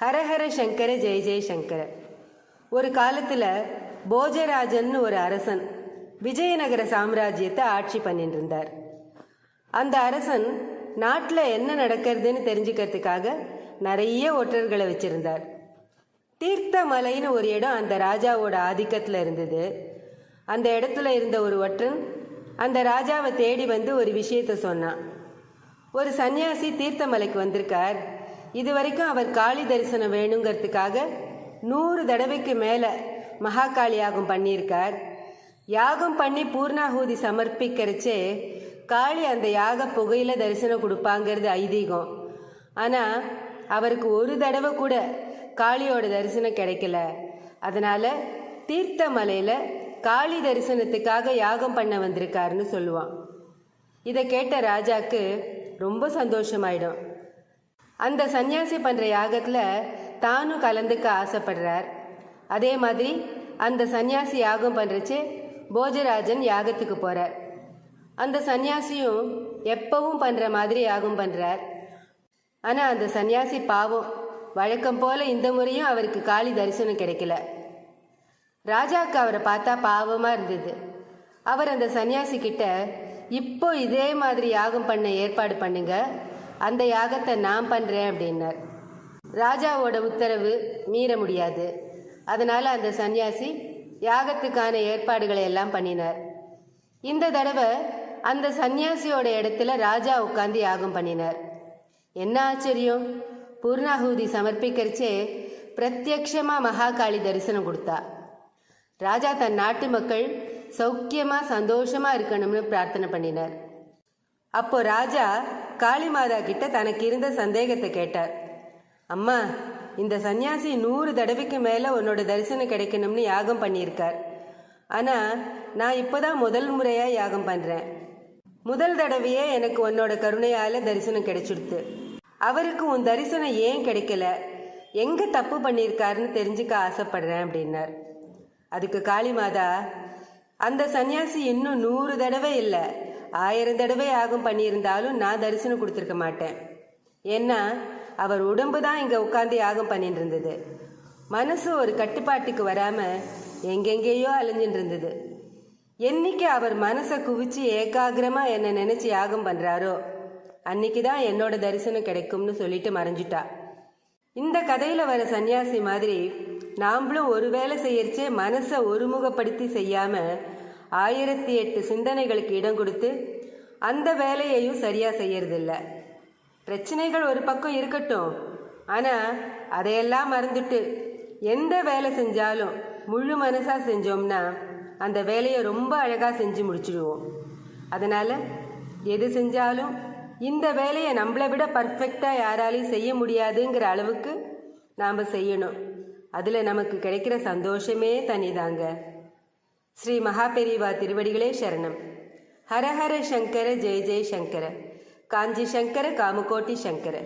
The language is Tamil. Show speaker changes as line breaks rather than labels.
ஹரஹர சங்கர ஜெய ஜெயசங்கர ஒரு காலத்தில் போஜராஜன்னு ஒரு அரசன் விஜயநகர சாம்ராஜ்யத்தை ஆட்சி பண்ணிட்டு இருந்தார் அந்த அரசன் நாட்டில் என்ன நடக்கிறதுன்னு தெரிஞ்சுக்கிறதுக்காக நிறைய ஒற்றர்களை வச்சிருந்தார். தீர்த்தமலைன்னு ஒரு இடம் அந்த ராஜாவோட ஆதிக்கத்தில் இருந்தது. அந்த இடத்துல இருந்த ஒரு ஒற்றன் அந்த ராஜாவை தேடி வந்து ஒரு விஷயத்த சொன்னான். ஒரு சன்னியாசி தீர்த்தமலைக்கு வந்திருக்கார். இது வரைக்கும் அவர் காளி தரிசனம் வேணுங்கிறதுக்காக நூறு தடவைக்கு மேலே மகாகாளி யாகம் பண்ணியிருக்கார். யாகம் பண்ணி பூர்ணாகூதி சமர்ப்பிக்கிறச்சே காளி அந்த யாக புகையில் தரிசனம் கொடுப்பாங்கிறது ஐதீகம். ஆனால் அவருக்கு ஒரு தடவை கூட காளியோட தரிசனம் கிடைக்கல. அதனால் தீர்த்தமலையில் காளி தரிசனத்துக்காக யாகம் பண்ண வந்திருக்காருன்னு சொல்லுவான். இதை கேட்ட ராஜாக்கு ரொம்ப சந்தோஷமாயிடும். அந்த சன்னியாசி பண்ணுற யாகத்தில் தானும் கலந்துக்க ஆசைப்படுறார். அதே மாதிரி அந்த சன்னியாசி யாகம் பண்ணுறச்சு போஜராஜன் யாகத்துக்கு போகிறார் அந்த சன்னியாசியும் எப்பவும் பண்ணுற மாதிரி யாகம் பண்ணுறார் ஆனால் அந்த சன்னியாசி பாவம் வழக்கம் போல் இந்த முறையும் அவருக்கு காளி தரிசனம் கிடைக்கல. ராஜாவுக்கு அவரை பார்த்தா பாவமாக இருந்தது. அவர் அந்த சன்னியாசி கிட்ட இப்போ இதே மாதிரி யாகம் பண்ண ஏற்பாடு பண்ணுங்கள் அந்த யாகத்தை நான் பண்ணுறேன் அப்படின்னார். ராஜாவோட உத்தரவு மீற முடியாது. அதனால் அந்த சன்னியாசி யாகத்துக்கான ஏற்பாடுகளை எல்லாம் பண்ணினார். இந்த தடவை அந்த சன்னியாசியோட இடத்துல ராஜா உட்காந்து யாகம் பண்ணினார். என்ன ஆச்சரியம்? பூர்ணாகூதி சமர்ப்பிக்கிறச்சே பிரத்யக்ஷமாக மகாகாளி தரிசனம் கொடுத்தா. ராஜா தன் நாட்டு மக்கள் சௌக்கியமாக சந்தோஷமாக இருக்கணும்னு பிரார்த்தனை பண்ணினார். அப்போ ராஜா காளிமாதா கிட்ட தனக்கு இருந்த சந்தேகத்தை கேட்டார். அம்மா இந்த சன்னியாசி நூறு தடவைக்கு மேலே உன்னோட தரிசனம் கிடைக்கணும்னு யாகம் பண்ணியிருக்கார். ஆனால் நான் இப்போதான் முதல் முறையாக யாகம் பண்ணுறேன் முதல் தடவையே எனக்கு உன்னோட கருணையால் தரிசனம் கிடைச்சிடுத்து. அவருக்கு உன் தரிசனம் ஏன் கிடைக்கல? எங்கே தப்பு பண்ணியிருக்காருன்னு தெரிஞ்சுக்க ஆசைப்படுறேன் அப்படின்னார். அதுக்கு காளிமாதா அந்த சன்னியாசி இன்னும் நூறு தடவை இல்லை. ஆயிரம் தடவை யாகம் பண்ணியிருந்தாலும் நான் தரிசனம் கொடுத்துருக்க மாட்டேன். ஏன்னா அவர் உடம்பு தான் இங்கே உட்காந்து யாகம் பண்ணிட்டு இருந்தது மனசு ஒரு கட்டுப்பாட்டுக்கு வராமல் எங்கெங்கேயோ அலைஞ்சிட்டு இருந்தது என்னைக்கு அவர் மனசை குவிச்சு ஏகாகிரமாக என்னை நினச்சி யாகம் பண்ணுறாரோ அன்னைக்கு தான் என்னோட தரிசனம் கிடைக்கும்னு சொல்லிட்டு மறைஞ்சிட்டா. இந்த கதையில் வர சன்னியாசி மாதிரி நாம்ளும் ஒரு வேலை செய்யறச்சே மனசை ஒருமுகப்படுத்தி செய்யாமல் ஆயிரத்தி எட்டு சிந்தனைகளுக்கு இடம் கொடுத்து அந்த வேலையையும் சரியாக செய்யறதில்ல. பிரச்சனைகள் ஒரு பக்கம் இருக்கட்டும். ஆனால் அதையெல்லாம் மறந்துட்டு எந்த வேலை செஞ்சாலும் முழு மனசாக செஞ்சோம்னா அந்த வேலையை ரொம்ப அழகாக செஞ்சு முடிச்சிடுவோம். அதனால் எது செஞ்சாலும் இந்த வேலையை நம்மளை விட பர்ஃபெக்டாக யாராலையும் செய்ய முடியாதுங்கிற அளவுக்கு நாம் செய்யணும். அதில் நமக்கு கிடைக்கிற சந்தோஷமே தனிதாங்க. ஸ்ரீ மகாபெரிவா திருவடிகளே சரணம். ஹரஹர சங்கர ஜெய ஜெய சங்கர. காஞ்சி சங்கர காமுகோட்டி சங்கர.